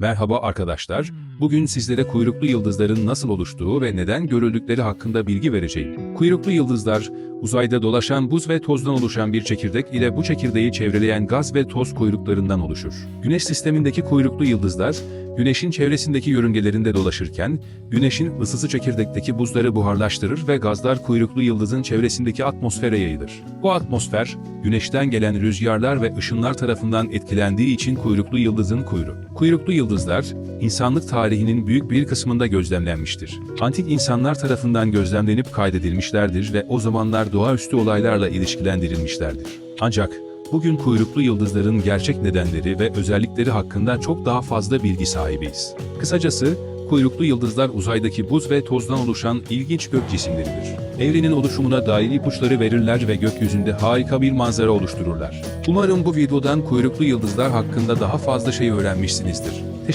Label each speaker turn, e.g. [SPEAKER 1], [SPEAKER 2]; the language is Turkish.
[SPEAKER 1] Merhaba arkadaşlar, bugün sizlere kuyruklu yıldızların nasıl oluştuğu ve neden görüldükleri hakkında bilgi vereceğim. Kuyruklu yıldızlar, uzayda dolaşan buz ve tozdan oluşan bir çekirdek ile bu çekirdeği çevreleyen gaz ve toz kuyruklarından oluşur. Güneş sistemindeki kuyruklu yıldızlar, Güneşin çevresindeki yörüngelerinde dolaşırken, Güneşin ısısı çekirdekteki buzları buharlaştırır ve gazlar kuyruklu yıldızın çevresindeki atmosfere yayılır. Bu atmosfer, Güneşten gelen rüzgarlar ve ışınlar tarafından etkilendiği için kuyruklu yıldızın kuyruğu. Kuyruklu yıldızlar, insanlık tarihinin büyük bir kısmında gözlemlenmiştir. Antik insanlar tarafından gözlemlenip kaydedilmişlerdir ve o zamanlar doğaüstü olaylarla ilişkilendirilmişlerdir. Ancak, Bugün kuyruklu yıldızların gerçek nedenleri ve özellikleri hakkında çok daha fazla bilgi sahibiyiz. Kısacası, kuyruklu yıldızlar uzaydaki buz ve tozdan oluşan ilginç gök cisimleridir. Evrenin oluşumuna dair ipuçları verirler ve gökyüzünde harika bir manzara oluştururlar. Umarım bu videodan kuyruklu yıldızlar hakkında daha fazla şey öğrenmişsinizdir.